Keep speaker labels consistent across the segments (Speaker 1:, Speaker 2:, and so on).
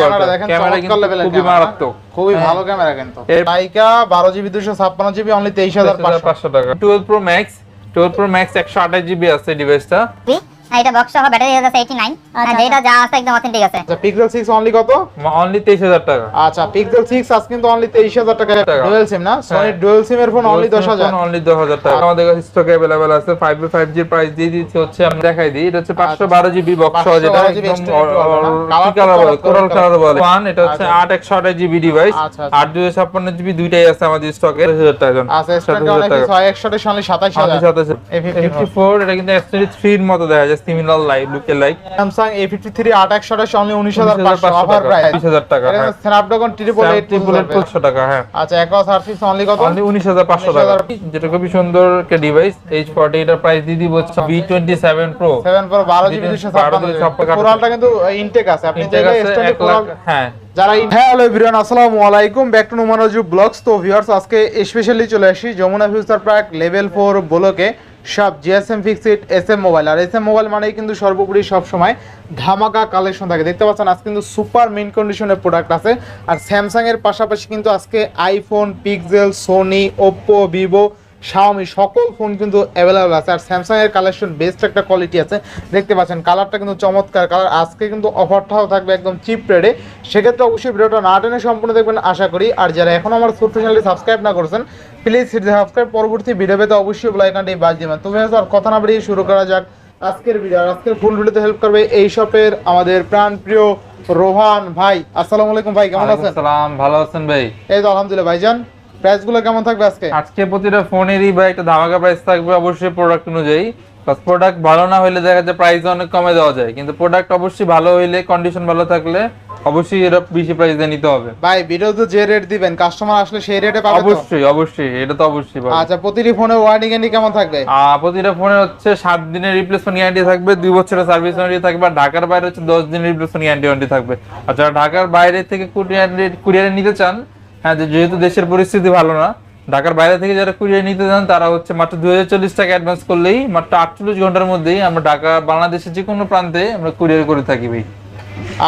Speaker 1: Camera দেখেন
Speaker 2: camera
Speaker 1: চমৎকার
Speaker 2: কিন্তু
Speaker 1: লেভেলের
Speaker 2: খুবই
Speaker 1: ক্যামেরা।
Speaker 2: মারাত্মক।
Speaker 1: খুবই
Speaker 2: হ্যাঁ।
Speaker 1: ভালো ক্যামেরা কিন্তু। লাইকা বারো জিবি দুশো ছাপ্পান্ন জিবি অনলি তেইশ হাজার পাঁচশো।
Speaker 2: পাঁচশো টাকা। Twelve Pro Max twelve Pro Max একশো আঠাশ জিবি আছে ডিভাইসটা
Speaker 3: এটা বক্স সহ ব্যাটারি আছে 89 আর যেটা যা আছে একদম অথেন্টিক আছে।
Speaker 1: আচ্ছা পিক্সেল সিক্স অনলি কত?
Speaker 2: অনলি তেইশ হাজার টাকা।
Speaker 1: আচ্ছা পিক্সেল সিক্স আজ কিন্তু অনলি তেইশ হাজার টাকা।
Speaker 2: টাকা।
Speaker 1: ডুয়েল সিম না? সনি
Speaker 2: হ্যাঁ।
Speaker 1: ডুয়েল সিম এর ফোন অনলি দশ হাজার।
Speaker 2: অনলি দশ হাজার টাকা। আমাদের কাছে স্টক অ্যাভেলেবেল আছে। ফাইভ ফাইভ জি প্রাইস দিয়ে দিচ্ছে হচ্ছে আমি দেখাই দিই। এটা হচ্ছে পাঁচশো বারো জিবি বক্স সহ যেটা একদম কালার বলে? কোরাল কালার বলে। ওয়ান এটা হচ্ছে
Speaker 1: আচ্ছা।
Speaker 2: আট একশো আঠাশ জিবি ডিভাইস
Speaker 1: আচ্ছা, আচ্ছা।
Speaker 2: আট দুশো ছাপ্পান্ন জিবি দুইটাই আছে আমাদের স্টকে হাজার টাকা।
Speaker 1: আচ্ছা
Speaker 2: হাজার
Speaker 1: অনেক
Speaker 2: টাকা।
Speaker 1: ছয় একশো অনলি সাতাইশ হাজার। A54
Speaker 2: ফোর এটা কিন্তু অ্যাকচুয়ালি থ্রির মতো দেখা যায়। সিমিলার লাইক লুকে like
Speaker 1: Samsung A fifty three আট একশো অনলি উনিশ হাজার পাঁচশো
Speaker 2: 19,500
Speaker 1: অফার
Speaker 2: টাকা,
Speaker 1: প্রাইস
Speaker 2: 20,000 টাকা, হ্যাঁ।
Speaker 1: Snapdragon triple eight
Speaker 2: triple eight পঁচিশশো টাকা হ্যাঁ।
Speaker 1: আচ্ছা অনলি কত?
Speaker 2: অনলি উনিশ হাজার পাঁচশো টাকা। যেটা খুবই সুন্দর একটা ডিভাইস এটার প্রাইস দিয়ে দিব হচ্ছে B twenty seven Pro
Speaker 1: seven Pro বারো জিবি দুশো ছাপ্পান্ন
Speaker 2: 12 ছাপ্পান্ন।
Speaker 1: কোরালটা কিন্তু ইনটেক আছে। আপনি কোরাল
Speaker 2: হ্যাঁ।
Speaker 1: যারা হ্যালো এভরিওয়ান আসসালামু আলাইকুম। ব্যাক টু নুমানজু ব্লগস তো ভিউয়ার্স আজকে স্পেশালি চলে আসি Jamuna future park level four ব্লকে সব GSM fixed S M mobile আর এস এম মোবাইল মানেই কিন্তু সর্বোপরি সবসময় ধামাকা কালেকশন থাকে। দেখতে পাচ্ছেন আজকে কিন্তু সুপার মিন কন্ডিশনের প্রোডাক্ট আছে। আর স্যামসাংয়ের পাশাপাশি কিন্তু আজকে iPhone Pixel Sony Oppo Vivo Xiaomi সকল ফোন কিন্তু অ্যাভেলেবল আছে। আর স্যামসাং এর কালেকশন বেস্ট একটা কোয়ালিটি আছে। দেখতে পাচ্ছেন কালারটা কিন্তু চমৎকার কালার আজকে কিন্তু অফারটাও থাকবে একদম চিপ রেটে সেক্ষেত্রে অবশ্যই ভিডিওটা না টেনে সম্পূর্ণ দেখবেন আশা করি। আর যারা এখন আমার ছোট্ট চ্যানেলটি সাবস্ক্রাইব না করছেন প্লিজ সাবস্ক্রাইব পরবর্তী ভিডিও পেতে অবশ্যই বেল আইকনটি বাজ দিবেন। তুমি আর কথা না বাড়িয়ে শুরু করা যাক আজকের ভিডিও আর আজকের ফুল ভিডিওতে হেল্প করবে এই শপের আমাদের প্রাণ প্রিয় রোহান ভাই। আসসালামু আলাইকুম ভাই কেমন আছেন?
Speaker 2: সালাম ভালো আছেন ভাই?
Speaker 1: এই তো আলহামদুলিল্লাহ ভাইজান। প্রাইসগুলো কেমন থাকবে আজকে?
Speaker 2: আজকে প্রতিটা ফোনেরই ভাই একটা ধামাকা প্রাইস থাকবে অবশ্যই প্রোডাক্ট অনুযায়ী। প্লাস প্রোডাক্ট ভালো না হলে দেখা যায় প্রাইস অনেক কমে দেওয়া যায়। কিন্তু প্রোডাক্ট অবশ্যই ভালো হইলে কন্ডিশন ভালো থাকলে অবশ্যই এটা বেশি প্রাইস দিয়ে নিতে হবে।
Speaker 1: ভাই ভিডিও তো যে রেট দিবেন কাস্টমার আসলে সেই রেটে পাবে
Speaker 2: অবশ্যই অবশ্যই এটা তো অবশ্যই পাবে।
Speaker 1: আচ্ছা প্রতিটি ফোনে ওয়ারেন্টি গ্যারান্টি কেমন থাকবে?
Speaker 2: প্রতিটা ফোনে হচ্ছে সাত দিনের রিপ্লেসমেন্ট গ্যারান্টি থাকবে দুই বছরের সার্ভিস ওয়ারেন্টি থাকবে আর ঢাকার বাইরে হচ্ছে দশ দিনের রিপ্লেসমেন্ট গ্যারান্টি ওয়ারেন্টি থাকবে। আচ্ছা ঢাকার বাইরে থেকে কুরিয়ার কুরিয়ারে নিতে চান হ্যাঁ যেহেতু দেশের পরিস্থিতি ভালো না ঢাকার বাইরে থেকে যারা কুরিয়ার নিতে চান তারা হচ্ছে মাত্র দুই হাজার চল্লিশ টাকা অ্যাডভান্স করলেই মাত্র আটচল্লিশ ঘণ্টার মধ্যেই আমরা ঢাকা বাংলাদেশের যে কোনো প্রান্তে আমরা কুরিয়ার করে থাকি ভাই।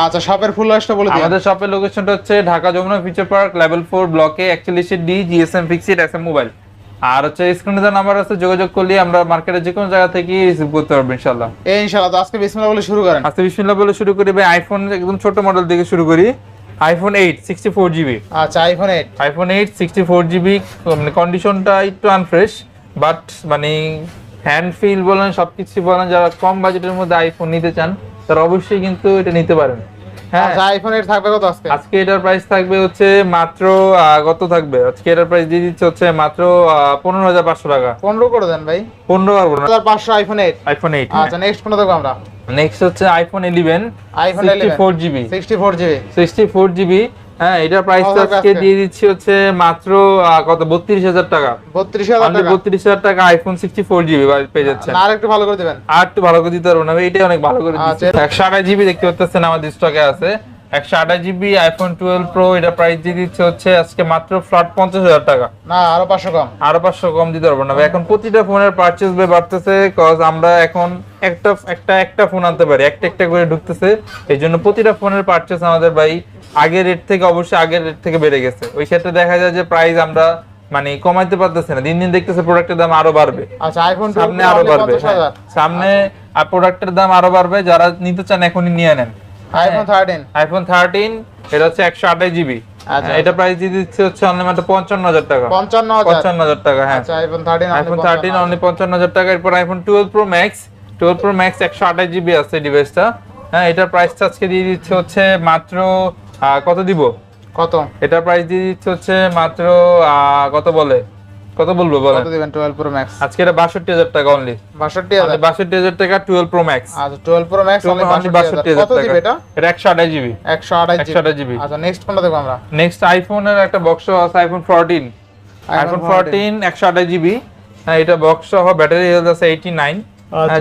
Speaker 1: আচ্ছা শপের ফুল লাস্টটা বলে দিন।
Speaker 2: আমাদের শপের লোকেশনটা হচ্ছে Dhaka Jamuna future park level four ব্লকে একচল্লিশে D GSM fixed S M mobile আর হচ্ছে স্ক্রিনে যে নাম্বার আছে যোগাযোগ করলে আমরা মার্কেটের যে কোনো জায়গা থেকে রিসিভ করতে পারব ইনশাল্লাহ
Speaker 1: এই ইনশাআল্লাহ তো আজকে বিসমিল্লাহ বলে শুরু করেন।
Speaker 2: আজকে বিসমিল্লাহ বলে শুরু করি ভাই আইফোন একদম ছোট মডেল থেকে শুরু করি। IPhone eight sixty four GB
Speaker 1: আচ্ছা iPhone eight
Speaker 2: iPhone eight sixty four GB মানে কন্ডিশনটা একটু আনফ্রেশ বাট মানে হ্যান্ড ফিল বলেন সবকিছু বলেন যারা কম বাজেটের মধ্যে আইফোন নিতে চান তারা অবশ্যই কিন্তু এটা নিতে পারেন। হ্যাঁ।
Speaker 1: আচ্ছা আইফোন 8 থাকবে কত আজকে?
Speaker 2: আজকে এটার প্রাইস থাকবে হচ্ছে মাত্র কত থাকবে? আজকে এটার প্রাইস দিয়ে দিচ্ছে হচ্ছে মাত্র পনেরো হাজার পাঁচশো টাকা।
Speaker 1: 15 করে দেন ভাই।
Speaker 2: পনেরো
Speaker 1: 1500 আইফোন 8
Speaker 2: আইফোন এইট
Speaker 1: আচ্ছা নেক্সট কোন আমরা।
Speaker 2: নেক্সট হচ্ছে iPhone eleven
Speaker 1: iPhone
Speaker 2: sixty
Speaker 1: 11
Speaker 2: four GB
Speaker 1: 64 GB
Speaker 2: sixty four GB হ্যাঁ এটা প্রাইস আজকে? দিয়ে দিচ্ছি হচ্ছে মাত্র কত? বত্রিশ হাজার টাকা।
Speaker 1: 32000 টাকা।
Speaker 2: বত্রিশ হাজার টাকা আইফোন সিক্সটি ফোর জিবি পেয়ে যাচ্ছেন।
Speaker 1: আর একটু ভালো করে দিবেন।
Speaker 2: আর একটু ভালো করে দিতে পারব না এটাই অনেক ভালো করে
Speaker 1: দিচ্ছি
Speaker 2: দিচ্ছে। একশো আঠাশ জিবি দেখতে পাচ্ছেন আমাদের স্টকে আছে। একশো আঠাশ জিবি আইফোন টুয়েলভ প্রো এটা প্রাইস দিয়ে দিচ্ছে হচ্ছে আজকে মাত্র ফ্ল্যাট পঞ্চাশ হাজার টাকা।
Speaker 1: না আরও 500 কম।
Speaker 2: আরও পাঁচশো কম দিতে পারব না এখন প্রতিটা ফোনের পারচেস ভাই বাড়তেছে কজ আমরা এখন একটা একটা একটা ফোন আনতে পারি একটা একটা করে ঢুকতেছে। এই জন্য প্রতিটা ফোনের পারচেস আমাদের ভাই আগের রেট থেকে অবশ্যই আগের রেট থেকে বেড়ে গেছে। ওই ক্ষেত্রে দেখা যায় যে প্রাইস আমরা মানে কমাইতে পারতেছে না। দিন দিন দেখতেছে প্রোডাক্টের দাম আরও বাড়বে।
Speaker 1: আচ্ছা আইফোন
Speaker 2: সামনে আরও বাড়বে হ্যাঁ। সামনে আর প্রোডাক্টের দাম আরও বাড়বে যারা নিতে চান এখনই নিয়ে নেন।
Speaker 1: আইফোন 13
Speaker 2: আইফোন থার্টিন এটা হচ্ছে একশো আঠাশ জিবি
Speaker 1: আচ্ছা।
Speaker 2: এটা প্রাইস দিয়ে দিচ্ছে হচ্ছে অনলি মাত্র পঞ্চান্ন হাজার টাকা।
Speaker 1: 55000
Speaker 2: পঞ্চান্ন হাজার টাকা হ্যাঁ।
Speaker 1: আচ্ছা আইফোন 13
Speaker 2: আইফোন থার্টিন অনলি পঞ্চান্ন হাজার টাকা এরপর iPhone twelve Pro Max twelve Pro Max একশো আঠাশ জিবি আছে ডিভাইসটা হ্যাঁ এটা প্রাইসটা আজকে দিয়ে দিচ্ছে হচ্ছে মাত্র কত দিব?
Speaker 1: কত?
Speaker 2: এটা প্রাইস দিয়ে দিচ্ছে হচ্ছে মাত্র কত বলে? কত বলব বলেন।
Speaker 1: কত দিবেন? 12 প্রো ম্যাক্স
Speaker 2: আজকে এটা বাষট্টি হাজার টাকা অনলি
Speaker 1: 62000
Speaker 2: বাষট্টি হাজার টাকা টুয়েলভ প্রো ম্যাক্স
Speaker 1: আচ্ছা 12 প্রো ম্যাক্স অনলি
Speaker 2: বাষট্টি
Speaker 1: 62000
Speaker 2: টাকা
Speaker 1: কত দিবে এটা?
Speaker 2: এটা একশো আঠাশ জিবি
Speaker 1: 128
Speaker 2: 128 জিবি।
Speaker 1: আচ্ছা নেক্সট কোনটা দেখব আমরা?
Speaker 2: নেক্সট আইফোনের একটা বক্স আছে আইফোন ফোরটিন আইফোন ফোরটিন একশো আঠাশ জিবি হ্যাঁ এটা বক্স সহ ব্যাটারি হেলথ আছে এইটি নাইন
Speaker 1: আচ্ছা,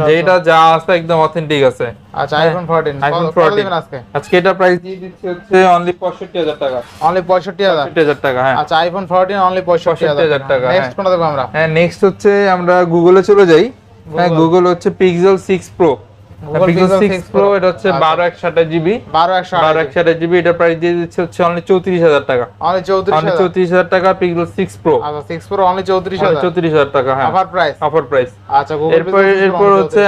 Speaker 2: যেটা যা আছে একদম অথেন্টিক আছে।
Speaker 1: আচ্ছা আইফোন 14
Speaker 2: আইফোন
Speaker 1: কত- কত
Speaker 2: ফোরটিন
Speaker 1: দিবেন আজকে?
Speaker 2: আজকে এটা প্রাইস দিয়ে দিচ্ছি হচ্ছে অনলি পঁয়ষট্টি হাজার টাকা।
Speaker 1: অনলি 65000
Speaker 2: পঁয়ষট্টি হাজার টাকা হ্যাঁ।
Speaker 1: আচ্ছা আইফোন 14 অনলি 65000
Speaker 2: 65,000 টাকা,
Speaker 1: নেক্সট
Speaker 2: হ্যাঁ।
Speaker 1: কোনটা দেখব আমরা?
Speaker 2: হ্যাঁ নেক্সট হচ্ছে আমরা গুগলে চলে যাই। হ্যাঁ গুগল হচ্ছে Pixel 6 Pro Pixel
Speaker 1: Pixel
Speaker 2: six
Speaker 1: 6
Speaker 2: Pro এটা হচ্ছে
Speaker 1: আচ্ছা।
Speaker 2: বারো একশো আঠাশ জিবি
Speaker 1: বারো একশো
Speaker 2: বারো একশো আঠাশ জিবি এটার প্রাইস দিয়ে দিচ্ছে হচ্ছে অনলি চৌত্রিশ হাজার টাকা।
Speaker 1: অনলি চৌত্রিশ
Speaker 2: অনলি
Speaker 1: হাজার।
Speaker 2: চৌত্রিশ হাজার টাকা পিক্সেল সিক্স প্রো
Speaker 1: আচ্ছা সিক্স প্রো অনলি চৌত্রিশ হাজার।
Speaker 2: চৌত্রিশ হাজার টাকা হ্যাঁ।
Speaker 1: অফার প্রাইস
Speaker 2: অফার প্রাইস
Speaker 1: আচ্ছা
Speaker 2: এরপর এরপর হচ্ছে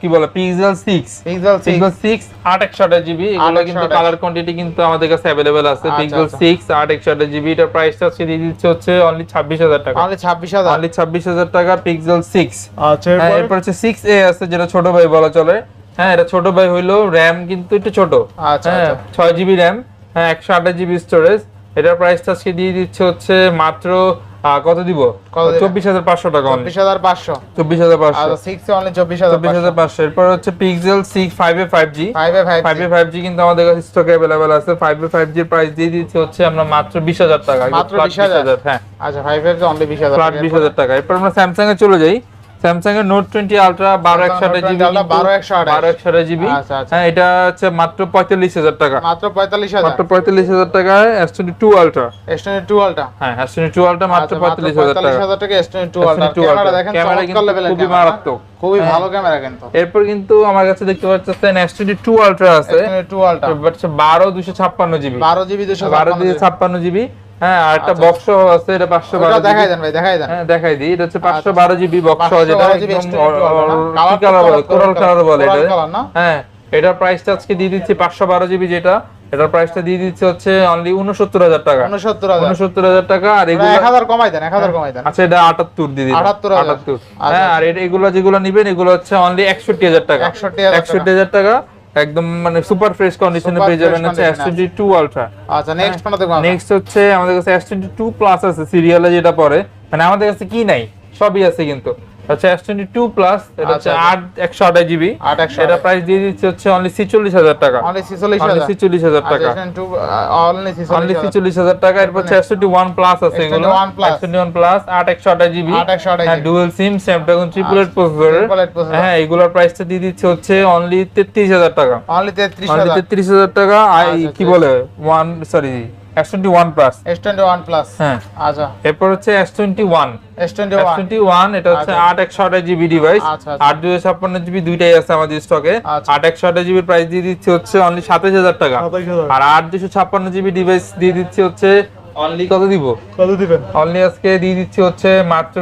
Speaker 2: কি বলে পিক্সেল জিবি এগুলো কিন্তু কালার কোয়ান্টিটি কিন্তু আমাদের কাছে অ্যাভেলেবেল আছে। পিক্সেল
Speaker 1: আচ্ছা।
Speaker 2: সিক্স আট একশো আঠাশ জিবি এটার প্রাইসটা দিয়ে দিচ্ছে হচ্ছে অনলি ছাব্বিশ হাজার টাকা।
Speaker 1: অনলি ছাব্বিশ হাজার।
Speaker 2: অনলি ছাব্বিশ হাজার টাকা পিক্সেল সিক্স
Speaker 1: আচ্ছা
Speaker 2: হ্যাঁ এরপর? হচ্ছে সিক্স এ আছে যেটা ছোট ভাই বলা চলে। হ্যাঁ এটা ছোট ভাই হইল র্যাম কিন্তু একটু ছোট।
Speaker 1: আচ্ছা,
Speaker 2: হ্যাঁ
Speaker 1: আচ্ছা।
Speaker 2: ছয় জিবি র্যাম হ্যাঁ একশো আঠাশ জিবি স্টোরেজ এটার প্রাইসটা আজকে দিয়ে দিচ্ছে হচ্ছে মাত্র কত দিব? চব্বিশ হাজার পাঁচশো টাকা
Speaker 1: চব্বিশ হাজার পাঁচশো।
Speaker 2: চব্বিশ হাজার পাঁচশো।
Speaker 1: আচ্ছা সিক্স অনলি চব্বিশ হাজার
Speaker 2: চব্বিশ হাজার পাঁচশো। এরপর হচ্ছে Pixel six five A five G
Speaker 1: five A five
Speaker 2: five A five G কিন্তু আমাদের কাছে স্টকে অ্যাভেলেবেল আছে। ফাইভ এ ফাইভ জির প্রাইস দিয়ে দিচ্ছে হচ্ছে আমরা মাত্র বিশ হাজার টাকা।
Speaker 1: মাত্র
Speaker 2: flat
Speaker 1: 20,000
Speaker 2: হ্যাঁ।
Speaker 1: আচ্ছা ফাইভ এ অনলি বিশ হাজার
Speaker 2: বিশ হাজার টাকা। এরপর আমরা স্যামসাং এ চলে যাই। স্যামসাং এর নোট টোয়েন্টি আলট্রা বারো একশো জিবি
Speaker 1: 12 1228
Speaker 2: বারো একশো জিবি
Speaker 1: আচ্ছা, আচ্ছা।
Speaker 2: হ্যাঁ এটা হচ্ছে মাত্র পঁয়তাল্লিশ হাজার টাকা।
Speaker 1: মাত্র পঁয়তাল্লিশ হাজার।
Speaker 2: মাত্র পঁয়তাল্লিশ হাজার টাকায় এস টোয়েন্টি টু আলট্রা
Speaker 1: এসটনি টুয়েলটা
Speaker 2: হ্যাঁ এস টোয়েন্টি টু আলট্রা মাত্র পঁয়তাল্লিশ হাজার টাকা।
Speaker 1: হাজার টাকা এসটনি টুয়েলটা
Speaker 2: S22
Speaker 1: ক্যামেরা
Speaker 2: কিন্তু খুবই মারাত্মক।
Speaker 1: খুবই
Speaker 2: হ্যাঁ।
Speaker 1: ভালো ক্যামেরা কিন্তু।
Speaker 2: এরপর কিন্তু আমার কাছে দেখতে পাচ্ছেন এস টোয়েন্টি টু আলট্রা আছে। বারো দুশো ছাপ্পান্ন জিবি
Speaker 1: বারো জিবি দুশো
Speaker 2: বারো দুশো ছাপ্পান্ন জিবি হ্যাঁ আর একটা
Speaker 1: আচ্ছা।
Speaker 2: বক্স আছে এটা পাঁচশো বারো
Speaker 1: ওটা দেখাই দেন ভাই দেখাই দেন।
Speaker 2: হ্যাঁ দেখাই দিই। এটা হচ্ছে পাঁচশো বারো জিবি বক্স যেটা একদম কালার বলে কোরাল কালার বলে এটা। হ্যাঁ এটার প্রাইসটা আজকে দিয়ে দিচ্ছি পাঁচশো বারো জিবি যেটা। এটার প্রাইসটা দিয়ে দিচ্ছে হচ্ছে অনলি উনসত্তর হাজার টাকা।
Speaker 1: উনসত্তর হাজার।
Speaker 2: উনসত্তর হাজার টাকা আর এগুলো
Speaker 1: এক হাজার কমাই দেন এক হাজার কমাই দেন।
Speaker 2: আচ্ছা এটা আটাত্তর দিয়ে দিলাম।
Speaker 1: 78,000
Speaker 2: আটাত্তর।
Speaker 1: আচ্ছা,
Speaker 2: হ্যাঁ আর এটা এগুলো যেগুলো নিবেন এগুলো হচ্ছে অনলি একষট্টি হাজার টাকা।
Speaker 1: 61,000
Speaker 2: একষট্টি হাজার টাকা। একদম মানে সুপার ফ্রেশ কন্ডিশনে পেয়ে যাবেন হচ্ছে S
Speaker 1: condition
Speaker 2: twenty two Ultra
Speaker 1: আচ্ছা নেক্সট কোনটা দেখো?
Speaker 2: নেক্সট হচ্ছে আমাদের কাছে এস টোয়েন্টি টু প্লাস আছে সিরিয়ালে যেটা পরে। মানে আমাদের কাছে কি নাই? সবই আছে কিন্তু। আচ্ছা এস টোয়েন্টি টু প্লাস এটা হচ্ছে
Speaker 1: আচ্ছা,
Speaker 2: আট একশো আঠাশ জিবি
Speaker 1: আট একশো
Speaker 2: এটা প্রাইস দিয়ে দিচ্ছে হচ্ছে অনলি ছিচল্লিশ হাজার টাকা।
Speaker 1: অনলি ছিচল্লিশ
Speaker 2: অনলি
Speaker 1: হাজার
Speaker 2: ছিচল্লিশ হাজার টাকা।
Speaker 1: অনলি
Speaker 2: অনলি
Speaker 1: ছিচল্লিশ হাজার।
Speaker 2: ছিচল্লিশ হাজার টাকা। এরপর হচ্ছে এস টোয়েন্টি ওয়ান প্লাস আছে এগুলো।
Speaker 1: S21 Plus।
Speaker 2: ওয়ান প্লাস আট একশো আঠাশ GB dual SIM Snapdragon triple eight
Speaker 1: আচ্ছা,
Speaker 2: প্রসেসর। হ্যাঁ এগুলোর প্রাইসটা দিয়ে দিচ্ছে হচ্ছে অনলি তেত্রিশ হাজার টাকা।
Speaker 1: অনলি তেত্রিশ
Speaker 2: অনলি
Speaker 1: হাজার।
Speaker 2: তেত্রিশ হাজার টাকা। আর
Speaker 1: আচ্ছা,
Speaker 2: কি বলে? One sorry S twenty one plus
Speaker 1: S twenty one plus
Speaker 2: হ্যাঁ।
Speaker 1: আচ্ছা।
Speaker 2: এরপর হচ্ছে S twenty one
Speaker 1: S twenty
Speaker 2: S
Speaker 1: one
Speaker 2: twenty one এটা হচ্ছে
Speaker 1: আচ্ছা।
Speaker 2: আট একশো আঠাশ জিবি ডিভাইস
Speaker 1: আচ্ছা, আচ্ছা।
Speaker 2: আট দুশো ছাপ্পান্ন জিবি দুইটাই আছে আমাদের স্টকে
Speaker 1: আচ্ছা।
Speaker 2: আট একশো আঠাশ জিবি প্রাইস দিয়ে দিচ্ছে হচ্ছে অনলি সাতাশ হাজার টাকা। আর আট GB ছাপ্পান্ন জিবি ডিভাইস দিয়ে দিচ্ছে হচ্ছে অনলি কত দিব?
Speaker 1: কত দিবেন?
Speaker 2: অনলি আজকে দিয়ে দিচ্ছি হচ্ছে মাত্র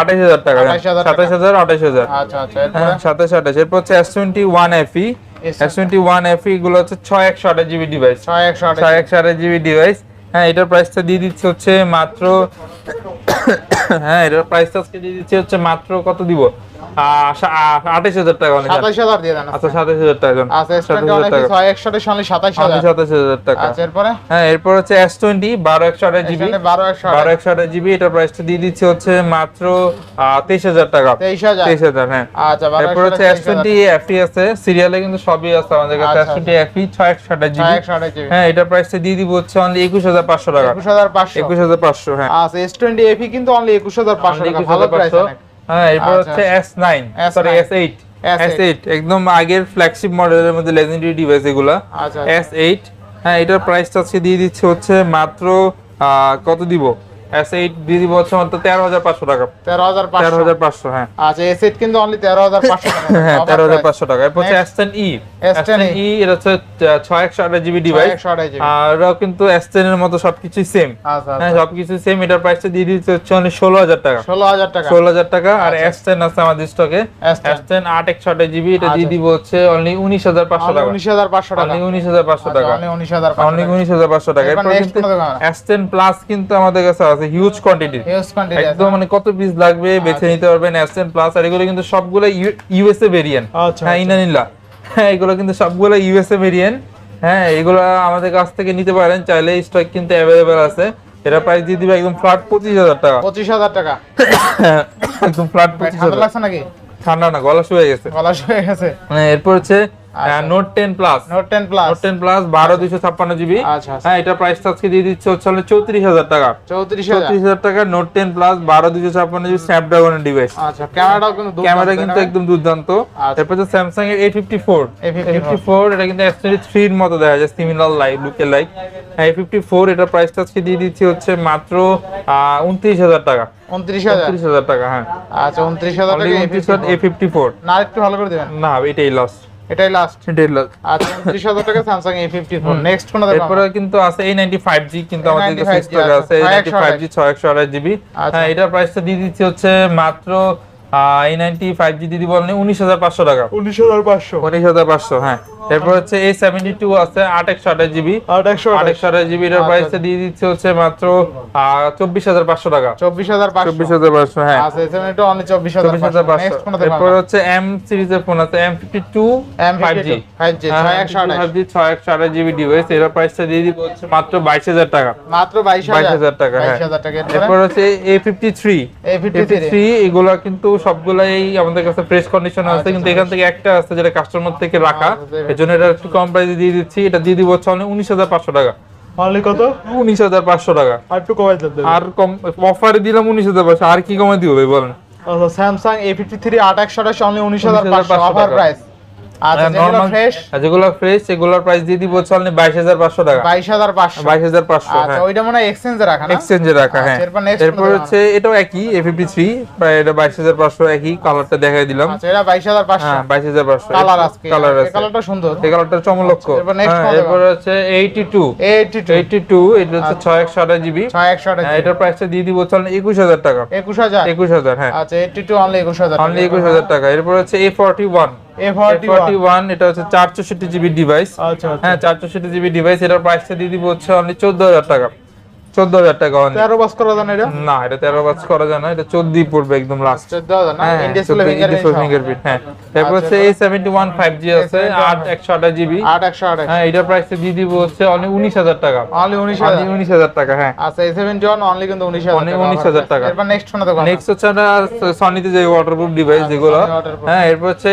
Speaker 2: আঠাশ হাজার টাকা।
Speaker 1: 28,000 টাকা।
Speaker 2: সাতাশ হাজার আঠাশ হাজার।
Speaker 1: আচ্ছা আচ্ছা
Speaker 2: হ্যাঁ সাতাশ আঠাশ এরপর হচ্ছে S twenty one FE S twenty one FE গুলো হচ্ছে ছয় একশো আঠাশ জিবি ডিভাইস
Speaker 1: ছয় একশো আঠাশ
Speaker 2: জিবি ডিভাইস হ্যাঁ এটার প্রাইসটা দিয়ে দিচ্ছে হচ্ছে মাত্র হ্যাঁ এটার প্রাইসটা আজকে দিয়ে দিচ্ছে হচ্ছে মাত্র কত দিব? আঠাশ হাজার টাকা
Speaker 1: সাতাশ হাজার দিয়ে দেন
Speaker 2: আচ্ছা সাতাশ হাজার টাকা
Speaker 1: আচ্ছা এস
Speaker 2: সাতাশ
Speaker 1: টোয়েন্টি
Speaker 2: হাজার টাকা।
Speaker 1: ছয় একশো আঠাশ অনলি সাতাশ হাজার।
Speaker 2: সাতাশ হাজার টাকা।
Speaker 1: আচ্ছা এরপরে?
Speaker 2: হ্যাঁ এরপর হচ্ছে এস টোয়েন্টি বারো একশো আঠাশ জিবি।
Speaker 1: এখানে বারো একশো
Speaker 2: বারো একশো আঠাশ জিবি এটার প্রাইসটা দিয়ে দিচ্ছে হচ্ছে মাত্র তেইশ হাজার টাকা।
Speaker 1: তেইশ হাজার।
Speaker 2: তেইশ হাজার হ্যাঁ।
Speaker 1: আচ্ছা
Speaker 2: এরপর হচ্ছে এস টোয়েন্টি এফি আছে সিরিয়ালে কিন্তু সবই আছে আমাদের কাছে।
Speaker 1: আচ্ছা,
Speaker 2: এস টোয়েন্টি এফি ছয় একশো আঠাশ
Speaker 1: ছয়
Speaker 2: জিবি
Speaker 1: একশো আঠাশ জিবি।
Speaker 2: হ্যাঁ এটার প্রাইসটা দিয়ে দিব হচ্ছে অনলি একুশ হাজার পাঁচশো টাকা।
Speaker 1: একুশ হাজার পাঁচশো।
Speaker 2: একুশ হাজার পাঁচশো হ্যাঁ।
Speaker 1: আচ্ছা এস টোয়েন্টি এফি কিন্তু অনলি একুশ হাজার পাঁচশো টাকা ভালো প্রাইস
Speaker 2: হ্যাঁ এরপর
Speaker 1: আচ্ছা।
Speaker 2: হচ্ছে S nine
Speaker 1: S9
Speaker 2: sorry S eight S eight একদম আগের ফ্ল্যাগশিপ মডেলের মধ্যে লেজেন্ডারি ডিভাইস এগুলা।
Speaker 1: আচ্ছা
Speaker 2: এস এইট হ্যাঁ এটার প্রাইসটা আজকে দিয়ে দিচ্ছে হচ্ছে মাত্র কত দিব? মাত্র টাকা। হ্যাঁ।
Speaker 1: আচ্ছা কিন্তু অনলি টাকা।
Speaker 2: হ্যাঁ
Speaker 1: Offer
Speaker 2: তেরো হাজার
Speaker 1: price।
Speaker 2: পাঁচশো টাকা। এরপর হচ্ছে
Speaker 1: Next,
Speaker 2: S ten E S
Speaker 1: S10e
Speaker 2: এটা হচ্ছে আহ, ছয় একশো আঠাশ জিবি ডিভাইস
Speaker 1: একশো আঠাশ জিবি
Speaker 2: আর এটাও কিন্তু এস টেন এর মতো সবকিছুই সেম
Speaker 1: আচ্ছা
Speaker 2: হ্যাঁ
Speaker 1: আচ্ছা
Speaker 2: সবকিছু সেম এটার প্রাইসটা দিয়ে দিচ্ছে হচ্ছে অনলি ষোলো হাজার টাকা।
Speaker 1: ষোলো হাজার টাকা।
Speaker 2: আর
Speaker 1: আচ্ছা।
Speaker 2: এস টেন আছে আমাদের স্টকে
Speaker 1: S10
Speaker 2: এটা দিয়ে। দিব হচ্ছে অনলি টাকা।
Speaker 1: উনিশ হাজার পাঁচশো টাকা।
Speaker 2: অনলি টাকা। অনলি
Speaker 1: টাকা। এরপর
Speaker 2: কিন্তু প্লাস কিন্তু আমাদের কাছে আছে। হিউজ কোয়ান্টিটি একদম মানে কত পিস লাগবে বেছে নিতে পারবেন টেন প্লাস আর এগুলো কিন্তু সবগুলো ইউএসএ ভেরিয়েন্ট
Speaker 1: আচ্ছা,
Speaker 2: হ্যাঁ ইনানিল্লা হ্যাঁ এগুলো কিন্তু সবগুলো ইউএসএ ভেরিয়েন্ট হ্যাঁ এগুলো আমাদের কাছ থেকে নিতে পারেন চাইলে স্টক কিন্তু অ্যাভেলেবেল আছে। এটা প্রাইস দিয়ে দিবে একদম ফ্ল্যাট পঁচিশ হাজার টাকা।
Speaker 1: পঁচিশ হাজার টাকা।
Speaker 2: একদম ফ্ল্যাট পঁচিশ হাজার।
Speaker 1: লাগছে নাকি?
Speaker 2: ঠান্ডা না গলা শুয়ে গেছে।
Speaker 1: গলা শুয়ে গেছে।
Speaker 2: মানে এরপর হচ্ছে note ten plus
Speaker 1: note ten plus
Speaker 2: note ten plus বারো দুইশো ছাপ্পান্ন জিবি।
Speaker 1: আচ্ছা, আচ্ছা।
Speaker 2: হ্যাঁ এটা প্রাইসটা আজকে দিয়ে দিচ্ছে হচ্ছে হলো চৌত্রিশ হাজার টাকা।
Speaker 1: চৌত্রিশ হাজার।
Speaker 2: টাকা নোট টেন প্লাস বারো দুইশো ছাপ্পান্ন জিবি স্ন্যাপড্রাগনের ডিভাইস
Speaker 1: আচ্ছা ক্যামেরাটাও কিন্তু
Speaker 2: ক্যামেরা কিন্তু একদম দুর্দান্ত।
Speaker 1: আচ্ছা।
Speaker 2: হচ্ছে স্যামসাং এর A fifty four
Speaker 1: A54
Speaker 2: fifty four এটা কিন্তু এক্সট্রি থ্রির মতো দেখা যায় সিমিলার লাইক লুকে লাইক এ ফিফটি ফোর এটার প্রাইসটা আজকে দিয়ে দিচ্ছি হচ্ছে মাত্র উনত্রিশ হাজার টাকা।
Speaker 1: উনত্রিশ হাজার।
Speaker 2: টাকা হ্যাঁ।
Speaker 1: আচ্ছা উনত্রিশ হাজার টাকা
Speaker 2: এ ফিফটি ফোর
Speaker 1: না একটু ভালো করে দিবেন।
Speaker 2: না এটাই লস
Speaker 1: এটাই লাস্ট
Speaker 2: এটাই লাস্ট
Speaker 1: আচ্ছা উনত্রিশ হাজার টাকা স্যামসাং এ ফিফটি নেক্সট কোনটা দেখো
Speaker 2: এরপরে কিন্তু আছে এই নাইনটি ফাইভ জি কিন্তু আমাদের কাছে স্টক আছে। এই নাইনটি ফাইভ জি ছয় একশো আড়াই জিবি
Speaker 1: আচ্ছা।
Speaker 2: হ্যাঁ এটার প্রাইসটা দিয়ে দিচ্ছি হচ্ছে মাত্র এই নাইনটি ফাইভ জি দিদি উনিশ হাজার পাঁচশো টাকা।
Speaker 1: উনিশ হাজার পাঁচশো।
Speaker 2: উনিশ হাজার পাঁচশো হ্যাঁ। এরপর হচ্ছে এই সেভেন্টি টু আছে আট একশো আঠাশ জিবি
Speaker 1: আট একশো
Speaker 2: আঠাশ। জিবি এটার
Speaker 1: আচ্ছা।
Speaker 2: দিয়ে দিচ্ছে হচ্ছে মাত্র চব্বিশ হাজার পাঁচশো টাকা।
Speaker 1: চব্বিশ হাজার
Speaker 2: চব্বিশ হাজার পাঁচশো হ্যাঁ।
Speaker 1: এসএম এটা অনলি চব্বিশ হাজার
Speaker 2: পাঁচশো।
Speaker 1: নেক্সট কোনটা দেখো
Speaker 2: এরপর হচ্ছে এম সিরিজের ফোন আছে M fifty two
Speaker 1: M
Speaker 2: five G
Speaker 1: five G ছয় একশো আঠাশ।
Speaker 2: জিবি ডিভাইস এটার প্রাইসটা দিয়ে দিব হচ্ছে মাত্র বাইশ হাজার টাকা।
Speaker 1: মাত্র বাইশ
Speaker 2: হাজার। টাকা হ্যাঁ। এরপর? হচ্ছে A fifty three
Speaker 1: A fifty
Speaker 2: three এগুলা কিন্তু সবগুলাই আমাদের কাছে ফ্রেশ কন্ডিশন আছে
Speaker 1: আচ্ছা,
Speaker 2: কিন্তু এখান থেকে একটা আছে যেটা কাস্টমার থেকে রাখা।
Speaker 1: আচ্ছা,
Speaker 2: এর জন্য এটা একটু কম প্রাইসে দিয়ে দিচ্ছি এটা দিয়ে দিব হচ্ছে অনেক উনিশ হাজার পাঁচশো টাকা।
Speaker 1: অনলি কত?
Speaker 2: উনিশ হাজার পাঁচশো টাকা।
Speaker 1: আর একটু কমাই
Speaker 2: আর কম অফারে দিলাম উনিশ হাজার পাঁচশো আর কি কমে দিব বলেন?
Speaker 1: আচ্ছা স্যামসাং এ ফিফটি থ্রি আট একশো আঠাশ অনলি উনিশ হাজার পাঁচশো অফার প্রাইস আচ্ছা যেগুলো
Speaker 2: নর্মাল
Speaker 1: ফ্রেশ
Speaker 2: সেগুলোর প্রাইস দিয়ে দিব হচ্ছে বাইশ হাজার পাঁচশো টাকা।
Speaker 1: বাইশ হাজার পাঁচশো।
Speaker 2: বাইশ হাজার পাঁচশো
Speaker 1: আচ্ছা
Speaker 2: হ্যাঁ।
Speaker 1: ওইটা মনে হয় এক্সচেঞ্জে রাখা
Speaker 2: এক্সচেঞ্জে রাখা হ্যাঁ।
Speaker 1: আচ্ছা, এরপর next
Speaker 2: এরপর হচ্ছে এটাও একই এ ফিফটি থ্রি প্রায় এটা বাইশ হাজার পাঁচশো একই কালারটা দেখাই দিলাম।
Speaker 1: আচ্ছা এটা বাইশ হাজার পাঁচশো।
Speaker 2: হ্যাঁ বাইশ হাজার পাঁচশো
Speaker 1: কালার আজকে
Speaker 2: কালার
Speaker 1: এই
Speaker 2: আছে।
Speaker 1: কালারটা সুন্দর।
Speaker 2: এই কালারটা চমলক্ষ
Speaker 1: আচ্ছা, এরপর
Speaker 2: হ্যাঁ, হচ্ছে এইটি টু এইটি টু এটা হচ্ছে ছয় একশো আঠাশ জিবি।
Speaker 1: ছয় একশো আঠাশ
Speaker 2: এটার প্রাইসটা দিয়ে দিব হচ্ছে একুশ হাজার টাকা।
Speaker 1: একুশ হাজার?
Speaker 2: একুশ হাজার হ্যাঁ।
Speaker 1: আচ্ছা এইটটি টু অনলি একুশ হাজার
Speaker 2: অনলি একুশ হাজার টাকা। এরপর হচ্ছে A forty one
Speaker 1: A forty
Speaker 2: forty one এটা হচ্ছে চার চৌষট্টি জিবি ডিভাইস
Speaker 1: আচ্ছা
Speaker 2: হ্যাঁ চার চৌষট্টি জিবি ডিভাইস এটার প্রাইসটা দিয়ে দিব হচ্ছে অনলি চোদ্দ হাজার টাকা। চোদ্দ হাজার টাকা
Speaker 1: তেরো বাস করা এটা?
Speaker 2: না এটা তেরো বাজ করা যায় না এটা চোদ্দই পড়বে একদম লাস্ট
Speaker 1: চোদ্দ হাজার না?
Speaker 2: হ্যাঁ
Speaker 1: ইন্ডিয়াসপ্লে ফিঙ্গার
Speaker 2: ফিঙ্গারপ্রিন্ট হ্যাঁ। তারপর হচ্ছে
Speaker 1: আচ্ছা,
Speaker 2: সেভেন্টি ওয়ান ফাইভ জি আছে আট একশো আঠাশ জিবি
Speaker 1: আট একশো আঠাশ।
Speaker 2: হ্যাঁ এটার প্রাইসটা দিয়ে দিব হচ্ছে অনলি উনিশ হাজার টাকা।
Speaker 1: অনলি উনিশ হাজার।
Speaker 2: অনলি উনিশ হাজার টাকা হ্যাঁ।
Speaker 1: আচ্ছা এই সেভেন্টি ওয়ান অনলি কিন্তু উনিশ হাজার
Speaker 2: Only
Speaker 1: টাকা
Speaker 2: 19,000 টাকা।
Speaker 1: এরপর নেক্সট দেখো
Speaker 2: নেক্সট হচ্ছে আমরা সনিতে যে ওয়াটারপ্রুফ ডিভাইস যেগুলো হ্যাঁ এরপর হচ্ছে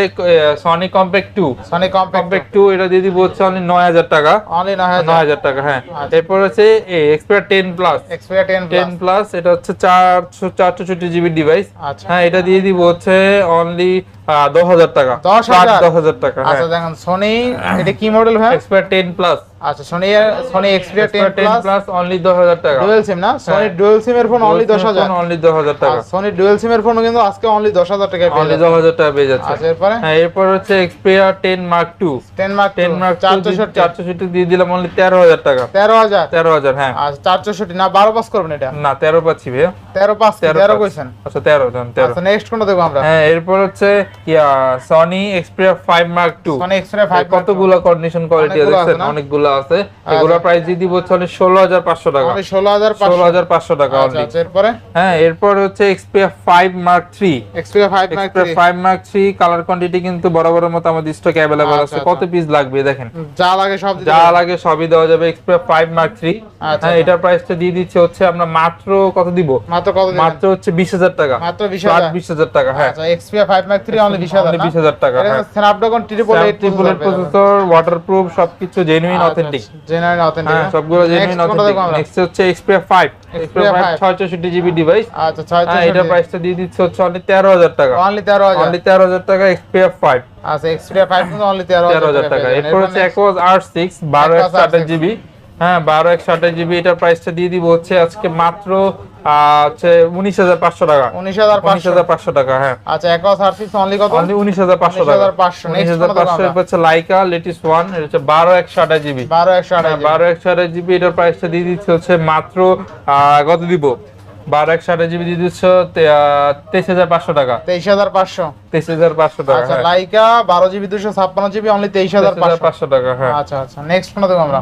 Speaker 2: Sony compact two
Speaker 1: Sony compact
Speaker 2: two এটা দিয়ে দিব হচ্ছে অনলি নয় হাজার টাকা।
Speaker 1: অনলি নয় হাজার।
Speaker 2: হাজার টাকা হ্যাঁ।
Speaker 1: আচ্ছা।
Speaker 2: এরপর হচ্ছে এক্সপায়ার টেন প্লাস প্লাস এটা হচ্ছে চারশো চারশো জিবি ডিভাইস
Speaker 1: আচ্ছা।
Speaker 2: হ্যাঁ এটা দিয়ে দিব হচ্ছে অনলি দশ হাজার টাকা।
Speaker 1: 10,000?
Speaker 2: দশ হাজার টাকা
Speaker 1: আচ্ছা দেখেন সনি এটা কি মডেল ভাই?
Speaker 2: এক্সপায়ার টেন প্লাস
Speaker 1: আচ্ছা Sony Sony Xperia ten
Speaker 2: ten
Speaker 1: plus
Speaker 2: plus only দশ হাজার টাকা।
Speaker 1: ডুয়েল সিম না? সনি ডুয়েল সিম এর ফোন অনলি দশ হাজার।
Speaker 2: অনলি দশ হাজার টাকা।
Speaker 1: সনি ডুয়েল সিম এর ফোনও কিন্তু আজকে অনলি দশ হাজার পেয়ে যাচ্ছে।
Speaker 2: দশ হাজার টাকা পেয়ে যাচ্ছে।
Speaker 1: আচ্ছা এরপরে?
Speaker 2: হ্যাঁ এরপর হচ্ছে Xperia ten mark two
Speaker 1: ten mark
Speaker 2: ten mark
Speaker 1: চার
Speaker 2: চারশো
Speaker 1: চৌষট্টি
Speaker 2: চারশো দিয়ে দিলাম অনলি তেরো হাজার টাকা।
Speaker 1: তেরো হাজার?
Speaker 2: তেরো হাজার হ্যাঁ।
Speaker 1: আচ্ছা চার চৌষট্টি না বারো পাস করবেন এটা?
Speaker 2: না তেরো পাচ্ছি ভাইয়া।
Speaker 1: তেরো পাস
Speaker 2: তেরো।
Speaker 1: কইছেন।
Speaker 2: আচ্ছা তেরো দেন তেরো।
Speaker 1: আচ্ছা নেক্সট কোনটা দেখব আমরা?
Speaker 2: হ্যাঁ এরপর হচ্ছে Sony Xperia five mark two
Speaker 1: Sony Xperia five
Speaker 2: কতগুলো কন্ডিশন কোয়ালিটি দেখছেন? অনেকগুলো আছে। এগুলো প্রাইস দিয়ে দিব হচ্ছে ষোলো হাজার পাঁচশো টাকা।
Speaker 1: অনলি ষোলো হাজার
Speaker 2: ষোলো
Speaker 1: পাঁচশো
Speaker 2: হাজার পাঁচশো টাকা
Speaker 1: আচ্ছা
Speaker 2: অনলি
Speaker 1: আচ্ছা এরপরে?
Speaker 2: হ্যাঁ এরপর হচ্ছে Xperia five mark three
Speaker 1: Xperia five mark
Speaker 2: Xperia five mark three colour quantity কিন্তু বরাবরের মতো আমাদের স্টক
Speaker 1: আচ্ছা,
Speaker 2: আছে।
Speaker 1: আচ্ছা।
Speaker 2: কত পিস লাগবে দেখেন?
Speaker 1: যা লাগে সব
Speaker 2: যা লাগে সবই দেওয়া যাবে এক্সপিরিয়া ফাইভ মার্ক থ্রি
Speaker 1: আচ্ছা,
Speaker 2: হ্যাঁ এটার প্রাইসটা দিয়ে দিচ্ছে হচ্ছে আমরা মাত্র কত দিব?
Speaker 1: মাত্র কত
Speaker 2: মাত্র হচ্ছে বিশ হাজার টাকা।
Speaker 1: মাত্র 20,000
Speaker 2: বিশ হাজার টাকা হ্যাঁ।
Speaker 1: আচ্ছা Xperia five mark three only বিশ
Speaker 2: 20,000 টাকা, হ্যাঁ।
Speaker 1: Snapdragon triple eight
Speaker 2: triple eight processor waterproof সবকিছু জেনুইন অথেন্টিক
Speaker 1: জেনারেল অথেন্টিক
Speaker 2: হ্যাঁ সবগুলো জেনুইন অথেন্টিক নেক্সট হচ্ছে ফাইভ এক্সপিরিয়া ফাইভ
Speaker 1: 5
Speaker 2: ছয়ষট্টি জিবি ডিভাইস
Speaker 1: আচ্ছা ছয়
Speaker 2: হ্যাঁ এটার প্রাইসটা দিয়ে দিচ্ছে হচ্ছে অনলি তেরো হাজার টাকা।
Speaker 1: অনলি তেরো হাজার।
Speaker 2: অনলি তেরো হাজার টাকা এক্সপিরিয়া ফাইভ
Speaker 1: আচ্ছা এক্সপিরিয়া ফাইভ কিন্তু অনলি তেরো
Speaker 2: তেরো হাজার টাকা এরপর হচ্ছে
Speaker 1: Aquos
Speaker 2: একশো আঠাশ
Speaker 1: R6
Speaker 2: জিবি হ্যাঁ বারো একশো আঠাশ জিবি এটার প্রাইসটা দিয়ে দিব হচ্ছে আজকে মাত্র আহ, হচ্ছে উনিশ হাজার পাঁচশো টাকা।
Speaker 1: উনিশ হাজার
Speaker 2: উনিশ হাজার পাঁচশো টাকা হ্যাঁ।
Speaker 1: আচ্ছা একশ আর অনলি কত?
Speaker 2: অনলি উনিশ হাজার পাঁচশো টাকা। উনিশ হাজার পাঁচশো
Speaker 1: দেখব
Speaker 2: এরপর হচ্ছে লাইকা লেটেস্ট ওয়ান এটা হচ্ছে বারো একশো আঠাশ জিবি।
Speaker 1: বারো একশো আঠাশ
Speaker 2: হ্যাঁ, বারো একশো আঠাশ জিবি এটার প্রাইসটা দিয়ে দিচ্ছে হচ্ছে মাত্র কত দিব? বারো একশো আঠাশ জিবি দিয়ে দিচ্ছে তেইশ হাজার পাঁচশো টাকা।
Speaker 1: তেইশ হাজার পাঁচশো।
Speaker 2: তেইশ হাজার পাঁচশো টাকা
Speaker 1: আচ্ছা
Speaker 2: হ্যাঁ।
Speaker 1: লাইকা বারো জিবি দুশো ছাপ্পান্ন জিবি অনলি তেইশ হাজার পাঁচশো।
Speaker 2: পাঁচশো টাকা হ্যাঁ।
Speaker 1: আচ্ছা আচ্ছা নেক্সট ফোন দেবো আমরা?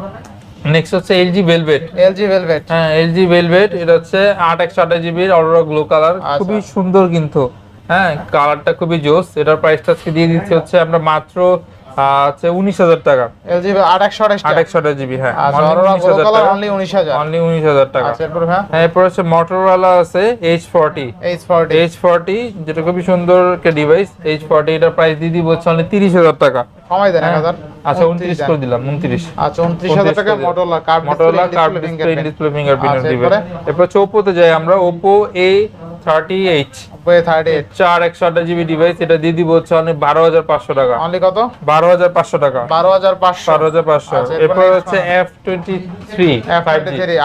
Speaker 2: নেক্সট হচ্ছে এলজি ভেলভেট
Speaker 1: এলজি ভেলভেট
Speaker 2: হ্যাঁ এলজি ভেলভেট এটা হচ্ছে আট একশো আঠাশ জিবির অরোরা গ্লো কালার
Speaker 1: আচ্ছা।
Speaker 2: খুবই সুন্দর কিন্তু। হ্যাঁ কালারটা খুবই জোস এটার প্রাইসটা আজকে দিয়ে দিচ্ছে হচ্ছে আমরা মাত্র আহ, উনিশ হাজার টাকা।
Speaker 1: এলজি আট একশো আঠাশ
Speaker 2: আট একশো আঠাশ জিবি হ্যাঁ।
Speaker 1: আচ্ছা
Speaker 2: only
Speaker 1: অরোরা
Speaker 2: 19,000
Speaker 1: কালার
Speaker 2: টাকা।
Speaker 1: অনলি উনিশ হাজার।
Speaker 2: অনলি উনিশ হাজার টাকা।
Speaker 1: আচ্ছা হ্যাঁ?
Speaker 2: হ্যাঁ এরপর হচ্ছে মোটরওয়ালা আছে H forty
Speaker 1: H forty
Speaker 2: H forty যেটা খুবই সুন্দর একটা ডিভাইস এইচ ফর্টি এটার প্রাইস দিয়ে দিব হচ্ছে অনলি তিরিশ হাজার টাকা।
Speaker 1: কমাই দেন এক হাজার।
Speaker 2: আচ্ছা উনত্রিশ করে দিলাম উনত্রিশ।
Speaker 1: আচ্ছা উনত্রিশ হাজার টাকা Motorola card
Speaker 2: Motorola curve display display fingerprint দিবে।
Speaker 1: এরপর?
Speaker 2: ওপোতে যাই আমরা ওপো এ চার একশো জিবি ডিভাইস এটা দিয়ে দিব হচ্ছে অনেক বারো হাজার পাঁচশো টাকা।
Speaker 1: অনলি কত?
Speaker 2: বারো হাজার পাঁচশো টাকা।
Speaker 1: বারো হাজার পাঁচশো।
Speaker 2: বারো হাজার পাঁচশো।
Speaker 1: আচ্ছা, এরপর
Speaker 2: হচ্ছে এফ টোয়েন্টি থ্রি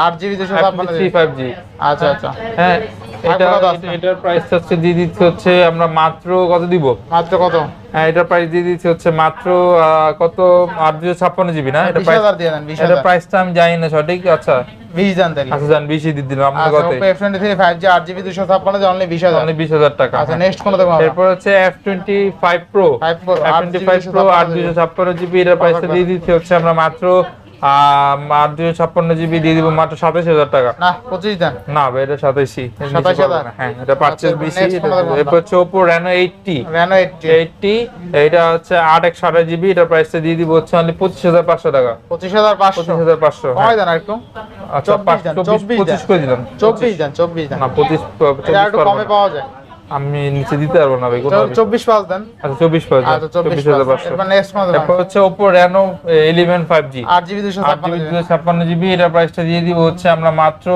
Speaker 1: আট জিবি দুশো
Speaker 2: থ্রি ফাইভ জি
Speaker 1: আচ্ছা আচ্ছা।
Speaker 2: হ্যাঁ। এটা এটার প্রাইস হচ্ছে দিয়ে দিচ্ছে হচ্ছে আমরা মাত্র কত দিব?
Speaker 1: মাত্র কত?
Speaker 2: হ্যাঁ এটার প্রাইস দিয়ে দিচ্ছে হচ্ছে মাত্র কত? আট দুশো ছাপ্পান্ন জিবি না? এটা
Speaker 1: বিশ
Speaker 2: প্রাইস
Speaker 1: হাজার দিয়ে দেন বিশ
Speaker 2: এটা প্রাইসটা আমি জানি না সঠিক আচ্ছা। আচ্ছা জান দিয়ে দিলাম আপনার কত
Speaker 1: Oppo F twenty three five G আট জিবি দুশো ছাপ্পান্ন অনলি বিশ হাজার।
Speaker 2: অনলি বিশ হাজার টাকা।
Speaker 1: আচ্ছা
Speaker 2: হ্যাঁ।
Speaker 1: নেক্সট কোন দেখব আমরা?
Speaker 2: এরপর হচ্ছে F twenty five pro
Speaker 1: 5 Pro,
Speaker 2: F
Speaker 1: আট
Speaker 2: টোয়েন্টি
Speaker 1: GB
Speaker 2: ফাইভ প্রো আট
Speaker 1: 256
Speaker 2: ছাপ্পান্ন জিবি এটার প্রাইসটা দিয়ে দিচ্ছে হচ্ছে আমরা মাত্র আহ, আট দুশো ছাপ্পান্ন জিবি দিয়ে দিব মাত্র সাতাশ হাজার টাকা।
Speaker 1: না পঁচিশ দেন।
Speaker 2: না ভাই এটা সাতাশি।
Speaker 1: 27,000
Speaker 2: হ্যাঁ এটা বেশি। এরপর হচ্ছে Oppo Reno eighty
Speaker 1: Reno eighty
Speaker 2: eighty এটা হচ্ছে আট একশো আঠাশ জিবি। এটার প্রাইসটা দিয়ে দিব হচ্ছে অনলি পঁচিশ হাজার পাঁচশো টাকা।
Speaker 1: পঁচিশ হাজার পাঁচশো?
Speaker 2: পঁচিশ হাজার পাঁচশো
Speaker 1: কমাই দেন একটু?
Speaker 2: আচ্ছা
Speaker 1: চব্বিশ
Speaker 2: পঁচিশ করে দিলাম।
Speaker 1: চব্বিশ দেন চব্বিশ দেন।
Speaker 2: না পঁচিশ
Speaker 1: এটা
Speaker 2: চব্বিশ
Speaker 1: একটু
Speaker 2: পারব
Speaker 1: কমে পাওয়া যায়।
Speaker 2: আমি নিচে দিতে পারব না ভাই কোনো
Speaker 1: চব- চব্বিশ পাঁচ দেন।
Speaker 2: আচ্ছা চব্বিশ পাঁচ
Speaker 1: আচ্ছা চব্বিশ
Speaker 2: চব্বিশ হাজার
Speaker 1: পাঁচ
Speaker 2: পাঁচশো।
Speaker 1: এরপর নেক্সট কোন
Speaker 2: তারপর হচ্ছে Oppo Reno eleven five G
Speaker 1: আট জিবি দুশো ছাপ্পান্ন
Speaker 2: জিবি
Speaker 1: জিবি
Speaker 2: ছাপ্পান্ন জিবি এটার প্রাইসটা দিয়ে দিব হচ্ছে আমরা মাত্র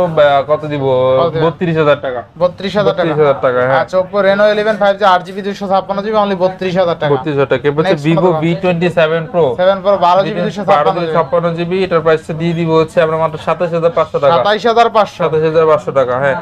Speaker 2: কত দিব?
Speaker 1: কত দিবেন?
Speaker 2: বত্রিশ হাজার টাকা।
Speaker 1: বত্রিশ হাজার টাকা।
Speaker 2: বত্রিশ হাজার টাকা হ্যাঁ।
Speaker 1: আচ্ছা Oppo Reno eleven five G আট জিবি দুশো ছাপ্পান্ন জিবি অনলি বত্রিশ হাজার টাকা।
Speaker 2: বত্রিশ হাজার টাকা। এরপর হচ্ছে
Speaker 1: Next
Speaker 2: ভিভো
Speaker 1: কত
Speaker 2: V twenty seven pro
Speaker 1: seven pro বারো জিবি দুশো
Speaker 2: বারো
Speaker 1: ছাপ্পান্ন জিবি
Speaker 2: ছাপ্পান্ন জিবি এটার প্রাইসটা দিয়ে দিব হচ্ছে আমরা মাত্র সাতাশ হাজার পাঁচশো টাকা।
Speaker 1: সাতাইশ হাজার পাঁচশো।
Speaker 2: সাতাশ হাজার পাঁচশো টাকা হ্যাঁ।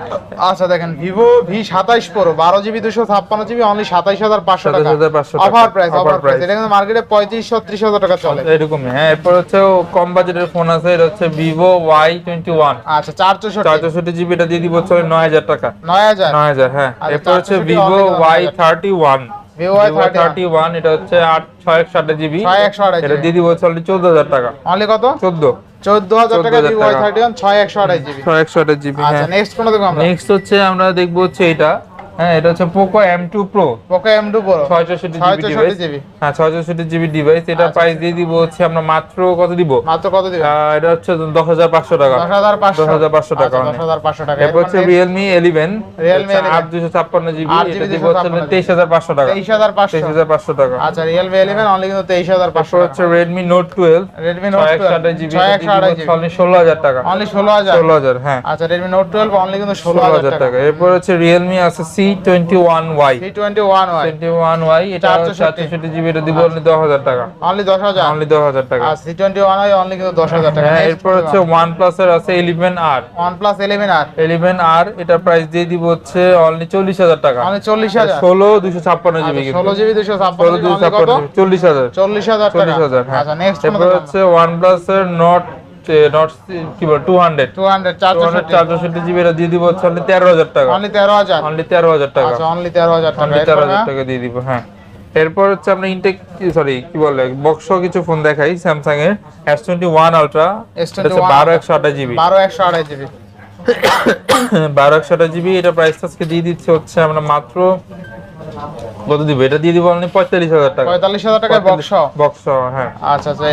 Speaker 1: আচ্ছা দেখেন ভিভো ভি সাতাইশ প্রো বারো জিবি দুশো ছাপ্পান্ন জিবি অনলি সাতাইশ হাজার পাঁচশো টাকা।
Speaker 2: 27,500
Speaker 1: অফার প্রাইস অফার প্রাইস এটা কিন্তু মার্কেটে পঁয়ত্রিশ ছত্রিশ হাজার টাকা চলে।
Speaker 2: এরকমই। হ্যাঁ এরপর হচ্ছে কম বাজেটের ফোন আছে এটা হচ্ছে ভিভো ওয়াই টোয়েন্টি ওয়ান
Speaker 1: আচ্ছা চার চৌষট্টি
Speaker 2: চার চৌষট্টি জিবি এটা দিয়ে দিব হচ্ছে নয় হাজার টাকা।
Speaker 1: নয় হাজার?
Speaker 2: নয় হাজার হ্যাঁ।
Speaker 1: আচ্ছা,
Speaker 2: এরপর হচ্ছে Vivo Y thirty one
Speaker 1: Vivo Y31
Speaker 2: thirty one এটা হচ্ছে আট ছয় একশো আট জিবি।
Speaker 1: 6128
Speaker 2: এটা দিয়ে দিব হচ্ছে চোদ্দ হাজার টাকা।
Speaker 1: অনলি কত?
Speaker 2: চোদ্দ।
Speaker 1: চোদ্দ হাজার টাকা
Speaker 2: 14,000
Speaker 1: ভিভো ওয়াই
Speaker 2: টাকা।
Speaker 1: থার্টি ওয়ান ছয় একশো আঠাশ জিবি।
Speaker 2: ছয় একশো আট জিবি
Speaker 1: আচ্ছা নেক্সট কোন দেখব
Speaker 2: নেক্সট হচ্ছে আমরা দেখব হচ্ছে এটা হ্যাঁ এটা হচ্ছে Poco M two pro
Speaker 1: Poco M two pro
Speaker 2: ছয়
Speaker 1: ছয়
Speaker 2: জিবি ডিভাইস
Speaker 1: জিবি
Speaker 2: হ্যাঁ জিবি ডিভাইস এটা প্রাইস দিয়ে দিব হচ্ছে আমরা মাত্র কত দিব?
Speaker 1: মাত্র কত দিবে
Speaker 2: এটা হচ্ছে দশ হাজার পাঁচশো টাকা।
Speaker 1: দশ হাজার পাঁচশো।
Speaker 2: টাকা
Speaker 1: দশ হাজার পাঁচশো টাকা।
Speaker 2: এরপর হচ্ছে রিয়েলমি এলিভেন
Speaker 1: Realme 11
Speaker 2: আট দুশো ছাপ্পান্ন জিবি এটা দিব হচ্ছে
Speaker 1: 256
Speaker 2: তেইশ হাজার পাঁচশো টাকা।
Speaker 1: তেইশ হাজার পাঁচশো।
Speaker 2: তেইশ হাজার পাঁচশো টাকা।
Speaker 1: আচ্ছা রিয়েলমি অনলি কিন্তু তেইশ হাজার পাঁচশো
Speaker 2: হচ্ছে Redmi note twelve
Speaker 1: Redmi note
Speaker 2: আঠাশ জিবি অনলি ষোলো হাজার টাকা।
Speaker 1: অনলি ষোলো হাজার।
Speaker 2: ষোলো হাজার হ্যাঁ।
Speaker 1: আচ্ছা রেডমি নোট টুয়েলভ অনলি কিন্তু ষোলো হাজার টাকা।
Speaker 2: টাকা। এরপর হচ্ছে রিয়েলমি আছে C twenty one Y
Speaker 1: C twenty one Y
Speaker 2: twenty one Y এটা
Speaker 1: চারশো
Speaker 2: চারশো ষাট জিবি এটা দিব অনলি দশ হাজার টাকা।
Speaker 1: অনলি দশ হাজার?
Speaker 2: অনলি দশ হাজার টাকা।
Speaker 1: আর C twenty one Y only কিন্তু দশ হাজার টাকা।
Speaker 2: হ্যাঁ এরপর হচ্ছে প্লাস এর আছে eleven R
Speaker 1: one plus eleven R
Speaker 2: eleven R এটা প্রাইস দিয়ে দিব হচ্ছে অনলি চল্লিশ হাজার টাকা।
Speaker 1: অনলি চল্লিশ হাজার।
Speaker 2: ষোলো দুশো ছাপ্পান্ন জিবি কিন্তু।
Speaker 1: ষোলো জিবি দুশো
Speaker 2: ষোলো
Speaker 1: ছাপ্পান্ন
Speaker 2: দুশো
Speaker 1: অনলি কত
Speaker 2: ছাপ্পান্ন জিবি চল্লিশ হাজার।
Speaker 1: চল্লিশ হাজার টাকা।
Speaker 2: চল্লিশ হাজার হ্যাঁ।
Speaker 1: আচ্ছা নেক্সট
Speaker 2: এরপর হচ্ছে প্লাস এর নট নট কি বল জিবি এটা দিয়ে দিব হচ্ছে অনলি টাকা।
Speaker 1: অনলি
Speaker 2: টাকা।
Speaker 1: আচ্ছা অনলি হাজার টাকা।
Speaker 2: দিয়ে দিব হ্যাঁ। এরপর হচ্ছে আমরা ইনটেক সরি কি বলে বক্স কিছু ফোন দেখাই স্যামসাং এর S twenty one ultra
Speaker 1: S21
Speaker 2: বারো একশো আঠাশ জিবি
Speaker 1: বারো একশো জিবি
Speaker 2: বারো একশো আঠাশ জিবি এটা প্রাইস আজকে দিয়ে দিচ্ছে হচ্ছে আমরা মাত্র কত দিব? এটা দিয়ে দিব অনলি পঁয়তাল্লিশ হাজার টাকা।
Speaker 1: পঁয়তাল্লিশ হাজার টাকায় বক্স
Speaker 2: বক্স হ্যাঁ।
Speaker 1: আচ্ছা আচ্ছা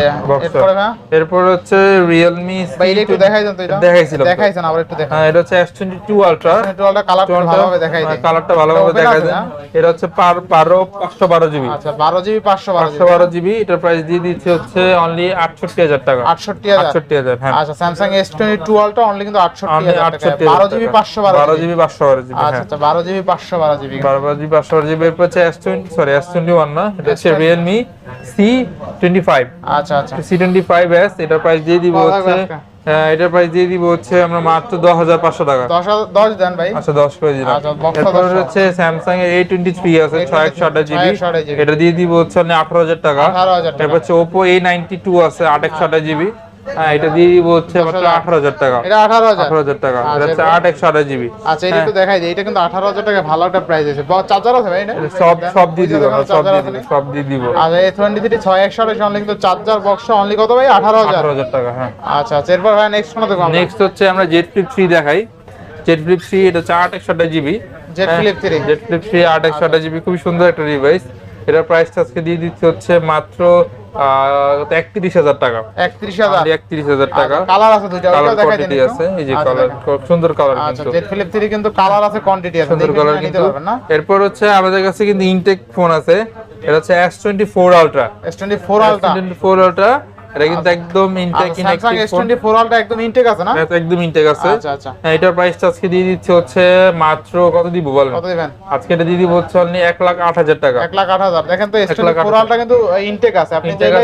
Speaker 1: এরপরে ভাই
Speaker 2: এরপর হচ্ছে রিয়েলমি
Speaker 1: ভাই এটা একটু দেখাই দেন তো এটা?
Speaker 2: দেখাইছিলাম
Speaker 1: দেখাইছেন আবার একটু দেখাই
Speaker 2: হ্যাঁ এটা হচ্ছে এস টোয়েন্টি টু আলট্রা
Speaker 1: একটু কালার ভালোভাবে দেখাই দিই
Speaker 2: কালারটা ভালোভাবে
Speaker 1: Open
Speaker 2: দেখা
Speaker 1: আছে
Speaker 2: যায়
Speaker 1: না?
Speaker 2: এটা হচ্ছে পার বারো পাঁচশো বারো জিবি।
Speaker 1: আচ্ছা বারো জিবি পাঁচশো বারো
Speaker 2: জিবি। এটার প্রাইস দিয়ে দিচ্ছে হচ্ছে অনলি আটষট্টি হাজার টাকা।
Speaker 1: আটষট্টি হাজার।
Speaker 2: আটষট্টি হাজার হ্যাঁ।
Speaker 1: আচ্ছা Samsung S twenty two ultra only কিন্তু আটষট্টি
Speaker 2: অনলি
Speaker 1: হাজার
Speaker 2: আটষট্টি
Speaker 1: বারো জিবি পাঁচশো বারো
Speaker 2: বারো
Speaker 1: জিবি
Speaker 2: জিবি পাঁচশো বারো জিবি
Speaker 1: আচ্ছা
Speaker 2: হ্যাঁ।
Speaker 1: আচ্ছা বারো জিবি পাঁচশো বারো জিবি।
Speaker 2: বারো বারো জিবি পাঁচশো বারো জিবি এরপর হচ্ছে S twenty sorry S twenty one না এটা হচ্ছে রিয়েলমি সি টোয়েন্টি ফাইভ
Speaker 1: আচ্ছা আচ্ছা।
Speaker 2: সি টোয়েন্টি ফাইভ এস এটার প্রাইস দিয়ে দিব হচ্ছে হ্যাঁ, এটার প্রাইস দিয়ে দিব হচ্ছে আমরা মাত্র দশ হাজার পাঁচশো টাকা।
Speaker 1: দশ দেন ভাই।
Speaker 2: আচ্ছা দশ করে দিলাম।
Speaker 1: আচ্ছা, box টা
Speaker 2: এরপর
Speaker 1: 10
Speaker 2: হচ্ছে স্যামসাং এর এ টোয়েন্টি থ্রি আছে ছয় একশো আঠাশ জিবি।
Speaker 1: 628 GB
Speaker 2: এটা দিয়ে দিব হচ্ছে আঠারো হাজার টাকা।
Speaker 1: 18,000 টাকা।
Speaker 2: এরপর হচ্ছে ওপো এ নাইনটি টু আছে আট একশো আঠাশ জিবি। হ্যাঁ এটা দিয়ে দিব হচ্ছে মাত্র
Speaker 1: 10,000
Speaker 2: আঠারো হাজার টাকা।
Speaker 1: এটা
Speaker 2: টাকা।
Speaker 1: আচ্ছা,
Speaker 2: এটা হচ্ছে
Speaker 1: এরপর?
Speaker 2: আট একশো আঠাশ জিবি।
Speaker 1: আচ্ছা এটা একটু দেখাই দিই। এটা কিন্তু আঠারো হাজার টাকা ভালো একটা প্রাইস আছে। চার্জার আছে ভাই এটা?
Speaker 2: সব সব দিয়ে দিব সব দিয়ে দিব সব দিয়ে দিব।
Speaker 1: আচ্ছা এ টোয়েন্টি থ্রি ছয় একশো আঠাশ অনলি কিন্তু চার্জার বক্স অনলি কত ভাই? আঠারো হাজার?
Speaker 2: আঠারো হাজার টাকা হ্যাঁ।
Speaker 1: আচ্ছা আচ্ছা এরপর ভাই নেক্সট কোনো দেখব
Speaker 2: নেক্সট হচ্ছে আমরা জেড ফ্লিপ থ্রি দেখাই। জেড ফ্লিপ থ্রি এটা হচ্ছে আট একশো আঠাশ GB.
Speaker 1: Z flip three
Speaker 2: Z flip three আট একশো আঠাশ জিবি খুবই সুন্দর একটা ডিভাইস এটার প্রাইসটা আজকে দিয়ে দিচ্ছে হচ্ছে মাত্র একত্রিশ হাজার টাকা।
Speaker 1: একত্রিশ হাজার?
Speaker 2: একত্রিশ হাজার টাকা।
Speaker 1: কালার আছে দুইটা।
Speaker 2: কালার
Speaker 1: ওইটা দেখাই দিন
Speaker 2: কোয়ান্টিটি আছে এই যে
Speaker 1: আচ্ছা,
Speaker 2: কালার
Speaker 1: খুব
Speaker 2: সুন্দর কালার
Speaker 1: আচ্ছা
Speaker 2: কিন্তু।
Speaker 1: জেড ফ্লিপ থ্রি কিন্তু কালার আছে কোয়ান্টিটি আছে।
Speaker 2: সুন্দর কালার কিন্তু। এরপর হচ্ছে আমাদের কাছে কিন্তু ইনটেক ফোন আছে। এটা হচ্ছে S twenty four ultra
Speaker 1: S twenty four ultra
Speaker 2: twenty four ultra এটা কিন্তু একদম ইনটেক
Speaker 1: স্যামসাং এস টোয়েন্টি একদম ইনটেক আছে না?
Speaker 2: একদম ইনটেক আছে।
Speaker 1: আচ্ছা আচ্ছা।
Speaker 2: হ্যাঁ, এটার প্রাইসটা আজকে দিয়ে দিচ্ছে হচ্ছে মাত্র কত দিব বলেন?
Speaker 1: কত দিবেন?
Speaker 2: আজকে এটা দিয়ে দিব হচ্ছে অনলি এক লাখ টাকা।
Speaker 1: দেখেন তো কিন্তু ইনটেক আছে। আপনি চাইলে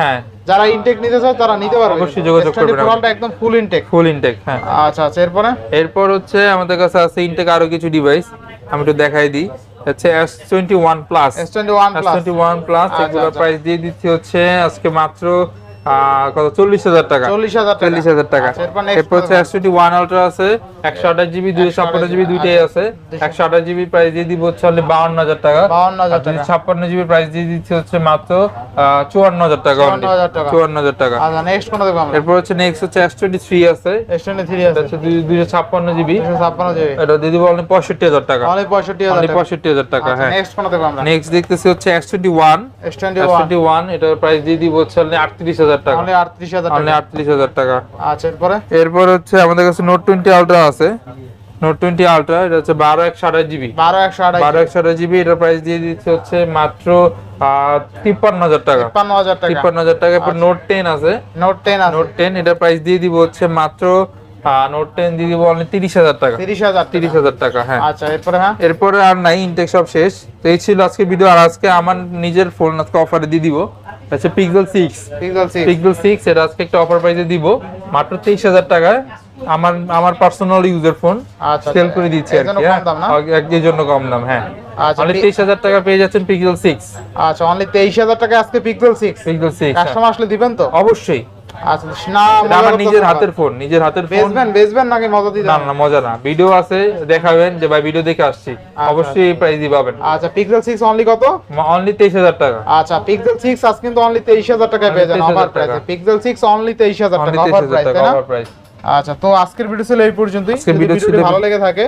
Speaker 2: হ্যাঁ।
Speaker 1: যারা ইনটেক নিতে চায় তারা নিতে পারবে
Speaker 2: অবশ্যই যোগাযোগ করবেন
Speaker 1: ফোর
Speaker 2: আমাদের।
Speaker 1: একদম ফুল ইনটেক
Speaker 2: ফুল ইনটেক হ্যাঁ।
Speaker 1: আচ্ছা আচ্ছা এরপরে?
Speaker 2: এরপর হচ্ছে আমাদের কাছে আছে ইনটেক আরও কিছু ডিভাইস আমি একটু দেখাই দিই। হচ্ছে S twenty one plus
Speaker 1: S twenty one
Speaker 2: S
Speaker 1: plus
Speaker 2: twenty one plus
Speaker 1: আচ্ছা,
Speaker 2: এগুলোর
Speaker 1: আচ্ছা।
Speaker 2: প্রাইস দিয়ে দিচ্ছি হচ্ছে আজকে মাত্র কত? চল্লিশ হাজার টাকা।
Speaker 1: চল্লিশ হাজার টাকা।
Speaker 2: চল্লিশ হাজার টাকা।
Speaker 1: আচ্ছা, এরপর
Speaker 2: হচ্ছে টোয়েন্টি ওয়ান আলট্রা আছে একশো আঠাশ জিবি দুইশো ছাপ্পান্ন জিবি দুইটাই আছে। একশো আঠাশ জিবি প্রাইস দিয়ে দিব হচ্ছে অনলি বাউন্ন হাজার টাকা।
Speaker 1: 52,000 টাকা।
Speaker 2: ছাপ্পান্ন জিবি প্রাইস দিয়ে দিচ্ছে হচ্ছে মাত্র চুয়ান্ন হাজার টাকা
Speaker 1: 54,000 টাকা।
Speaker 2: চুয়ান্ন হাজার টাকা।
Speaker 1: আচ্ছা নেক্সট কোনটা দেখব
Speaker 2: এরপর হচ্ছে নেক্সট হচ্ছে এস টোয়েন্টি থ্রি আছে।
Speaker 1: এস টোয়েন্টি থ্রি
Speaker 2: এটা
Speaker 1: আছে
Speaker 2: দুইশো ছাপ্পান্ন জিবি
Speaker 1: ছাপ্পান্ন জিবি
Speaker 2: এটা দিয়ে দিব অনলি পঁয়ষট্টি হাজার টাকা।
Speaker 1: অনলি পঁয়ষট্টি হাজার টাকা।
Speaker 2: পঁয়ষট্টি হাজার টাকা হ্যাঁ।
Speaker 1: নেক্সট কোনটা দেখব আমরা?
Speaker 2: নেক্সট দেখতেছি হচ্ছে S twenty one
Speaker 1: S twenty
Speaker 2: S
Speaker 1: one
Speaker 2: এটার প্রাইস দিয়ে দিব হচ্ছে আটত্রিশ হাজার টাকা।
Speaker 1: আটত্রিশ হাজার
Speaker 2: আটত্রিশ হাজার টাকা।
Speaker 1: আচ্ছা এরপরে?
Speaker 2: এরপর হচ্ছে আমাদের কাছে নোট টোয়েন্টি আলট্রা আছে। নোট টোয়েন্টি আলট্রা এটা হচ্ছে বারো একশো আঠাশ জিবি।
Speaker 1: বারো একশো আঠাশ
Speaker 2: বারো একশো আঠাশ জিবি এটার প্রাইস দিয়ে দিচ্ছে হচ্ছে মাত্র তিপ্পান্ন হাজার টাকা।
Speaker 1: তিপ্পান্ন হাজার টাকা।
Speaker 2: তিপ্পান্ন হাজার টাকা। এরপর নোট টেন আছে।
Speaker 1: নোট টেন
Speaker 2: নোট টেন এটার প্রাইস দিয়ে দিব হচ্ছে মাত্র নোট টেন দিয়ে দিব তিরিশ হাজার টাকা।
Speaker 1: তিরিশ হাজার
Speaker 2: তিরিশ হাজার টাকা হ্যাঁ।
Speaker 1: আচ্ছা এরপরে হ্যাঁ?
Speaker 2: এরপরে আর নাই ইনটেক সব শেষ। তো এই ছিল আজকে ভিডিও আর আজকে আমার নিজের ফোন আজকে অফারে দিয়ে দিব। আচ্ছা পিক্সেল সিক্স
Speaker 1: পিক্সেল সিক্স
Speaker 2: এটা আজকে একটা অফার প্রাইসে দিব। মাত্র তেইশ হাজার টাকায় আমার আমার পার্সোনাল ইউজার ফোন সেল করে দিচ্ছে আর কি হ্যাঁ।
Speaker 1: কম
Speaker 2: এই জন্য কম দাম হ্যাঁ।
Speaker 1: আচ্ছা,
Speaker 2: অনলি
Speaker 1: পি-
Speaker 2: তেইশ হাজার টাকা পেয়ে যাচ্ছেন পিক্সেল সিক্স
Speaker 1: আচ্ছা অনলি তেইশ হাজার টাকা আজকে Pixel six
Speaker 2: Pixel six
Speaker 1: customer আসলে দিবেন তো?
Speaker 2: অবশ্যই।
Speaker 1: আচ্ছা না
Speaker 2: আমার নিজের হাতের ফোন নিজের হাতের ফোন
Speaker 1: বেচবেন বেচবেন নাকি মজা দিতে
Speaker 2: না না মজা না। ভিডিও আছে দেখাবেন যে ভাই ভিডিও দেখে আসছি। অবশ্যই এই প্রাইসই পাবেন।
Speaker 1: আচ্ছা পিক্সেল সিক্স অনলি কত?
Speaker 2: অনলি তেইশ হাজার টাকা।
Speaker 1: আচ্ছা পিক্সেল সিক্স আজ কিন্তু অনলি তেইশ হাজার টাকায় পেয়ে
Speaker 2: 23,000
Speaker 1: অফার প্রাইসে পিক্সেল সিক্স অনলি তেইশ হাজার
Speaker 2: অনলি
Speaker 1: টাকা অফার প্রাইস
Speaker 2: প্রাইস
Speaker 1: আচ্ছা তো আজকের ভিডিও ছিল এই পর্যন্তই। যদি
Speaker 2: ভিডিও
Speaker 1: ভিডিওটি ভালো লেগে থাকে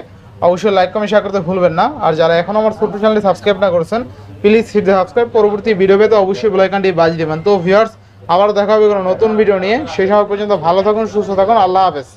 Speaker 1: অবশ্যই লাইক কমেন্ট শেয়ার করতে ভুলবেন না। আর যারা এখন আমার ছোট্ট চ্যানেলটি সাবস্ক্রাইব না করেছেন প্লিজ হিট সাবস্ক্রাইব পরবর্তী ভিডিও পেতে অবশ্যই বেল আইকনটি বাজিয়ে দেবেন। তো ভিউয়ার্স আবার দেখা হবে কোনো নতুন ভিডিও নিয়ে। সেই সময় পর্যন্ত ভালো থাকুন, সুস্থ থাকুন। আল্লাহ হাফেজ।